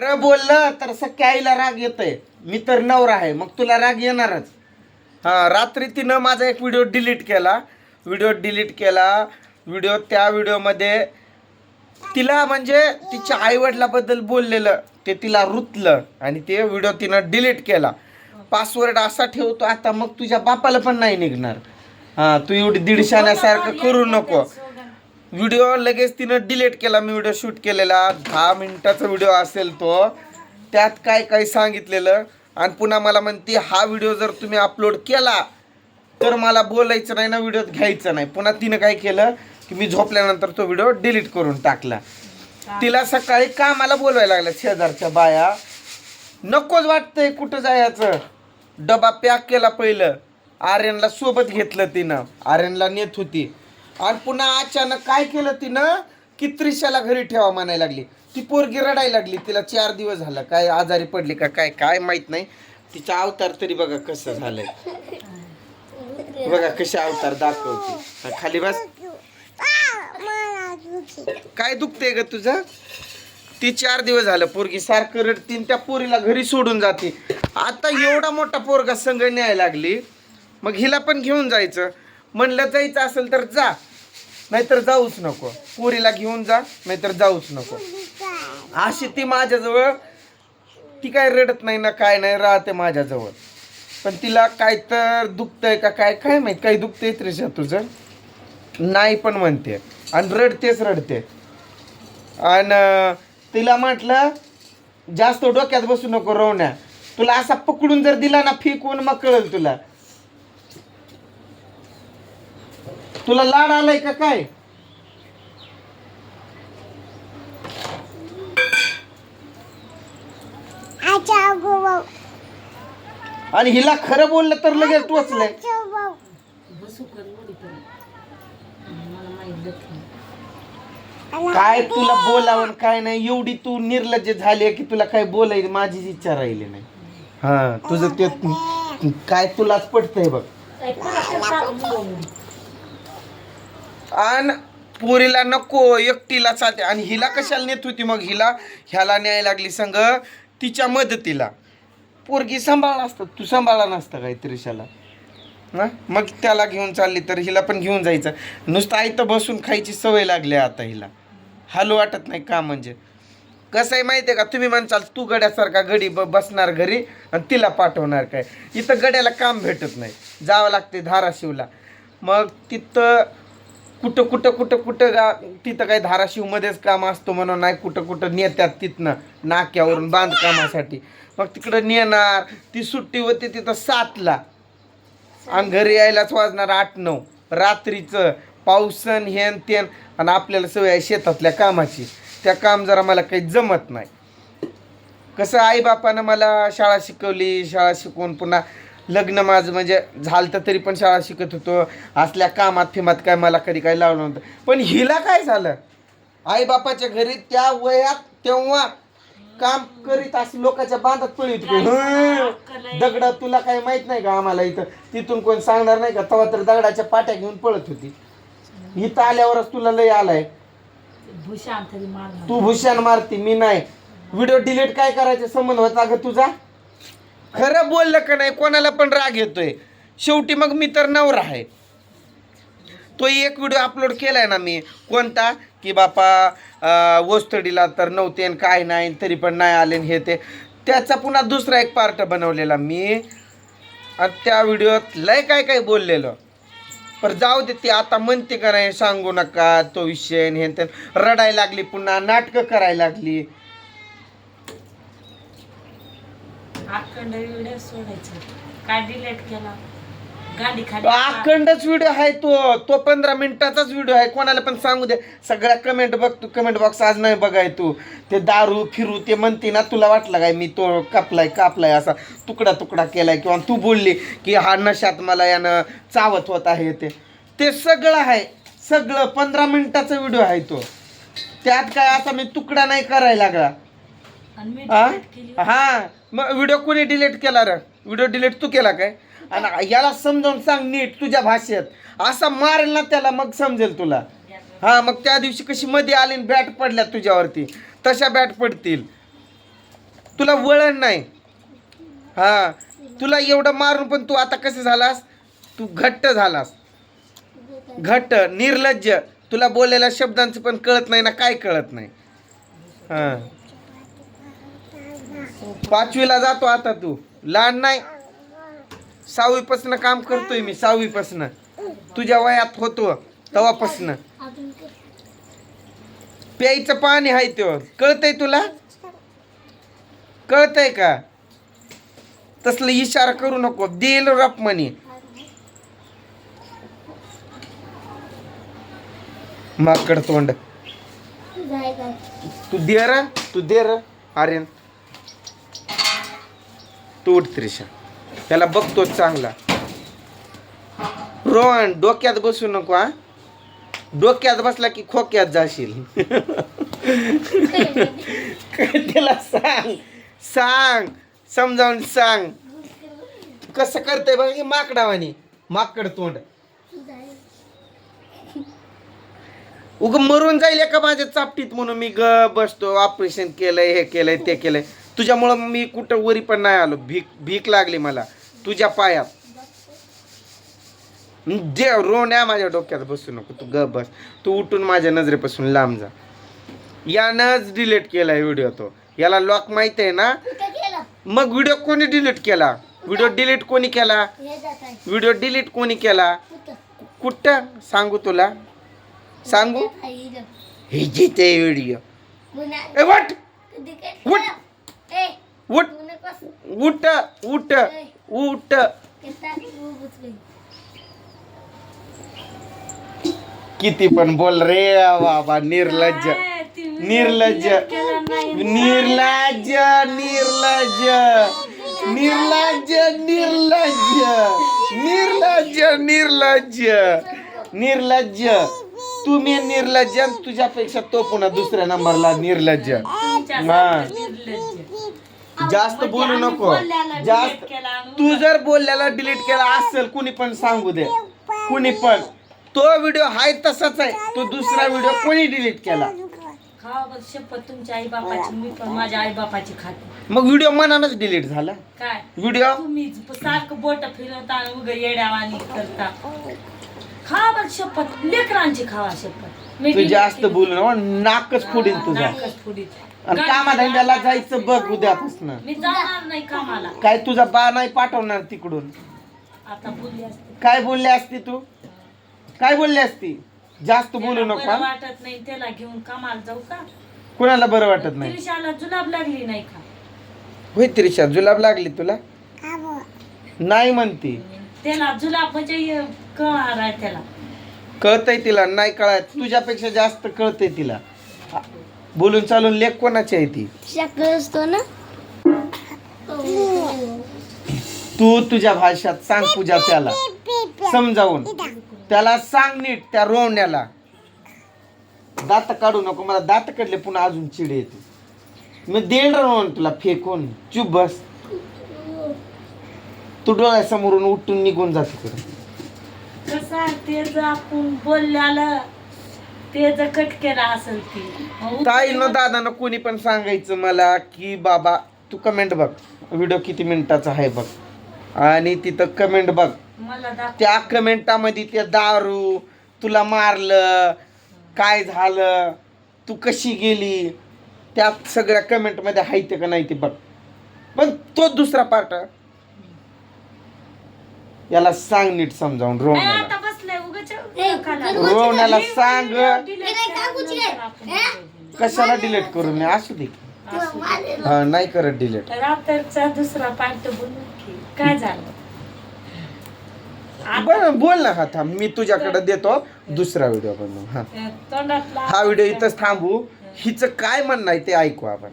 खरं बोललं तर सख्या आईला राग येतोय. मी तर नवरा आहे मग तुला राग येणारच. हा रात्री तिनं माझा एक व्हिडिओ डिलीट केला. व्हिडिओ डिलीट केला. व्हिडिओ त्या व्हिडिओमध्ये तिला म्हणजे तिच्या आईवडिलाबद्दल बोललेलं ते तिला रुतलं आणि ते व्हिडिओ तिनं डिलीट केला. पासवर्ड असा ठेवतो आता मग तुझ्या बापाला पण नाही निघणार. हां तू एवढी दीडशाण्यासारखं करू नको. व्हिडिओ लगेच तिनं डिलीट केला. मी व्हिडिओ शूट केलेला. दहा मिनिटाचा व्हिडिओ असेल तो. त्यात काय काय सांगितलेलं? आणि पुन्हा मला म्हणते हा व्हिडिओ जर तुम्ही अपलोड केला तर मला बोलायचं नाही ना व्हिडिओत घ्यायचं नाही. पुन्हा तिनं काय केलं की मी झोपल्यानंतर तो व्हिडिओ डिलीट करून टाकला. तिला सकाळी कामाला बोलवायला लागलं शेजारच्या बाया नकोच वाटतंय कुठं जायचं? डबा पॅक केला पहिलं. आर्यनला सोबत घेतलं तिनं. आर्यनला नेत होती. आणि पुन्हा अचानक काय केलं तिनं? की त्रिशाला घरी ठेवा म्हणायला लागली. ती पोरगी रडायला लागली. तिला चार दिवस झालं. काय आजारी पडली का काय? काय माहीत नाही. तिचा अवतार तरी बघा कसं झालंय. बघा कसे अवतार दाखवते. खाली बस. काय दुखते ग तुझं? ती चार दिवस झालं. पोरगी सारखं रडतीन त्या पोरीला घरी सोडून जाते. आता एवढा मोठा पोरगा संघ न्यायला लागली. मग हिला पण घेऊन जायचं. म्हणलं जायचं असेल तर जा. नाहीतर जाऊच नको. पोरीला घेऊन जा नाहीतर जाऊच नको. अशी ती माझ्याजवळ ती काय रडत नाही ना काय नाही राहते माझ्याजवळ. पण तिला काय तर दुखतंय का काय काय माहीत काही दुखतंय त्रिशा तुझं. नाही पण म्हणते. आणि रडतेच रडते. आणि तिला म्हटलं जास्त डोक्यात बसू नको रोवण्या. तुला असा पकडून जर दिला ना फेकून मग कळेल तुला. तुला लाड आलाय का काय? आणि हिला खरं बोललं तर लगेच टोचलंय काय तुला बोलावं काय नाही? एवढी तू निर्लज्ज झाली की तुला काय बोलायची माझीच इच्छा राहिली नाही. हा तुझं ते काय तुलाच पडतंय बघ. आणि पोरीला नको एकटीला चालते. आणि हिला कशाला नेत होती मग? हिला ह्याला न्याय लागली संग तिच्या मदतीला. पोरगी सांभाळला असतं तू सांभाळला नसतं काय त्रिशाला? ना मग त्याला घेऊन चालली तर हिला पण घेऊन जायचं. नुसतं आयतं बसून खायची सवय लागली आता हिला. हालू वाटत नाही का म्हणजे? कसं आहे माहिती आहे का? तुम्ही म्हणचाल तू गड्यासारखा गडी ब बसणार घरी आणि तिला पाठवणार काय? इथं गड्याला काम भेटत नाही. जावं लागते धाराशिवला. मग तिथं कुठं कुठं कुठं कुठं गा तिथं काही धाराशिवमध्येच काम असतो म्हणून नाही कुठं कुठं नेत्यात तिथनं नाक्यावरून बांधकामासाठी. मग तिकडं नेणार ती सुट्टी होती तिथं सातला. आणि घरी यायलाच वाजणार आठ नऊ. रात्रीचं पावसन हेन तेन आणि आपल्याला सवय आहे शेतातल्या कामाची. त्या काम जरा मला काही जमत नाही. कसं आईबापानं मला शाळा शिकवली शाळा शिकवून पुन्हा लग्न माझं म्हणजे झालं तर तरी पण शाळा शिकत होतो. असल्या कामात फिमात काय मला कधी काय लावलं नव्हतं. पण हिला काय झालं? आईबापाच्या घरी त्या वयात तेव्हा काम करीत असं लोकांच्या बांधात पळीत दगड तुला काय माहीत नाही का आम्हाला इथं? तिथून कोण सांगणार नाही का? तेव्हा तर दगडाच्या पाट्या घेऊन पळत होती. इथं आल्यावरच तुला लय आलाय. तू भूषण मारती मी नाही. व्हिडिओ डिलीट काय करायचे? संबंध होता ग तुझा? खरं बोललं का नाही कोणाला पण राग येतोय. शेवटी मग मी तर नवरा आहे. तो एक व्हिडिओ अपलोड केलाय ना मी. कोणता? की बापा वस्तडीला तर नव्हते आणि काय नाही तरी पण नाही आले आणि हे ते. त्याचा पुन्हा दुसरा एक पार्ट बनवलेला मी. आणि त्या व्हिडिओत लय काय काय बोललेलं. पर जाऊ दे ती आता म्हणते का नाही सांगू नका तो विषय हे ते. रडायला लागली पुन्हा नाटकं करायला लागली. अखंड व्हिडिओ सोडायचं. काय डिलीट केला? गाडी खाली अखंडच व्हिडिओ आहे तो. तो पंधरा मिनिटाचाच व्हिडिओ आहे. कोणाला पण सांगू दे. सगळ्या कमेंट बघ तू. कमेंट बॉक्स आज नाही बघाय तू. ते दारू फिरू ते म्हणते ना तुला वाटलं काय? मी तो कापलाय कापलाय असा तुकडा तुकडा केलाय किंवा तू बोलली की हा नशात मला यानं चावत होत आहे ते. ते सगळं आहे. सगळं पंधरा मिनिटाचा व्हिडिओ आहे तो. त्यात काय असा मी तुकडा नाही करायला लागला. हा? हा. मग व्हिडिओ कोणी डिलीट केला रे? व्हिडिओ डिलीट तू केला काय? आणि याला समजावून सांग नीट तुझ्या भाषेत. असा मारेल ना त्याला मग समजेल तुला. हा मग त्या दिवशी कशी मध्ये आली बॅट पडल्या तुझ्यावरती. तशा बॅट पडतील. तुला वळण नाही. हा. तुला एवढं मारून पण तू आता कसं झालास? तू घट्ट झालास. घट्ट निर्लज्ज. तुला बोललेल्या शब्दांचं पण कळत नाही ना काय कळत नाही. हा. पाचवीला जातो आता तू. लहान नाही. सहावीपासून काम करतोय मी सहावीपासून. तुझ्या वयात होतो तेव्हापासून. प्यायचं पाणी आहे तो. कळतंय तुला? कळतंय का? तसलं इशारा करू नको. देल रप म्हणे. माकड तोंड. तू दे र तू दे आर्यन. तू त्रिशा. त्याला बघतो चांगला. रोहन डोक्यात बसू नको हा. डोक्यात बसला की खोक्यात जाशील. त्याला सांग. सांग. समजावून सांग. कसं करतंय बघ हे माकडावानी. माकड तोंड. उग मरून जाईल एका माझ्या चापटीत म्हणून मी ग बसतो. ऑपरेशन केलंय हे केलंय ते केलंय. तुझ्यामुळं मी कुठं वरी पण नाही आलो. भीक भीक लागली मला. तुझ्या पायात. जे रोण्या माझ्या डोक्यात. बसू नको. तू ग बस. तू उठून माझ्या नजरेपासून लांब जा. यानंच डिलीट केलाय व्हिडिओ तो. याला लॉक माहीत आहे ना? मग व्हिडिओ कोणी डिलीट केला? व्हिडिओ डिलीट कोणी केला? व्हिडिओ डिलीट कोणी केला? कुठं? सांगू तुला. सांगू? हे जिथे व्हिडिओ ए वट उठ उठ उठ उठ उठ किती पण बोल रे बाबा निर्लज्ज काय ती निर्लज्ज केलं नाही. निर्लज्ज निर्लज्ज निर्लज्ज निर्लज्ज निर्लज्ज निर्लज्ज निर्लज्ज तुम्ही निर्लज्ज आणि तुझ्यापेक्षा तो पुन्हा दुसऱ्या नंबरला निर्लज्ज तुमच्यासारखं निर्लज्ज. जास्त बोलू नको. जास्त तू जर बोलल्याला डिलीट केला असेल कुणी पण सांगू दे. कुणी पण. तो व्हिडिओ हाय तसाच आहे. तो दुसरा व्हिडिओ कोणी डिलीट केला? खावा शपथ तुमच्या आई बापाची मी पण माझ्या आई बापाची खाते. मग व्हिडिओ मनानच डिलीट झाला? काय? व्हिडिओ तुम्ही सारखं बोट फिरवता उग येड्यावानी करता. खावा बघ शपथ. लेकरांची खावा शपथ. मी तू delete जास्त केली. बोलू नको नाकच फोडीन तुझा. नाकच. आणि कामाधंद्याला जायचं बघ उद्यापासून. मी जाणार नाही कामाला. काय तुझा बा नाही पाठवणार तिकडून. आता बोलली असते. काय बोलली असती तू? काय बोलली असती? जास्त बोलू त्याला नको बरं? वाटत नाही त्याला घेऊन कामाला जाऊ का? कुणाला बरं वाटत नाही? त्रिशाला जुलाब लागली नाही का? होय त्रिशा जुलाब लागली तुला? नाही म्हणती. त्याला जुलाब म्हणजे कळणार आहे त्याला. कळतंय तिला नाही कळत. तुझ्यापेक्षा जास्त कळतंय तिला. बोलून चालून लेख कोणाची आहे ती? असतो ना? तू तुझ्या भाषात सांग पूजा त्याला. समजावून. त्याला सांग नीट त्या रोवण्याला. दात काढू नको मला दात काढले पुन्हा अजून चिड येते. मी देण रोवण तुला फेकून. चुप बस. तू डोळ्यासमोरून उठून निघून जा तिकडे. कसं आहे ते जर आपण बोलल्याला ते जर कट केला असेल ती मग ताई न दादानं कोणी पण सांगायचं मला की बाबा तू कमेंट बघ. व्हिडिओ किती मिनिटाचा आहे बघ. आणि तिथं कमेंट बघ. मला त्या कमेंटामध्ये ते दारू तुला मारलं काय झालं तू कशी गेली त्या सगळ्या कमेंटमध्ये आहे ते का नाही ते बघ. पण तो दुसरा पार्ट याला सांग नीट समजावून ए, रोवण्याला आता उगाच रोवण्याला सांग. कशाला डिलीट करू मी? असू दे. हा नाही करत डिलीट दुसरा पार्ट बोलू की काय झालं? बरं बोल ना हा थांब. मी तुझ्याकडे देतो दुसरा व्हिडिओ बनवू हा. तोंडातला हा व्हिडिओ इथंच थांबू. हिचं काय म्हणणं आहे ते ऐकू आपण.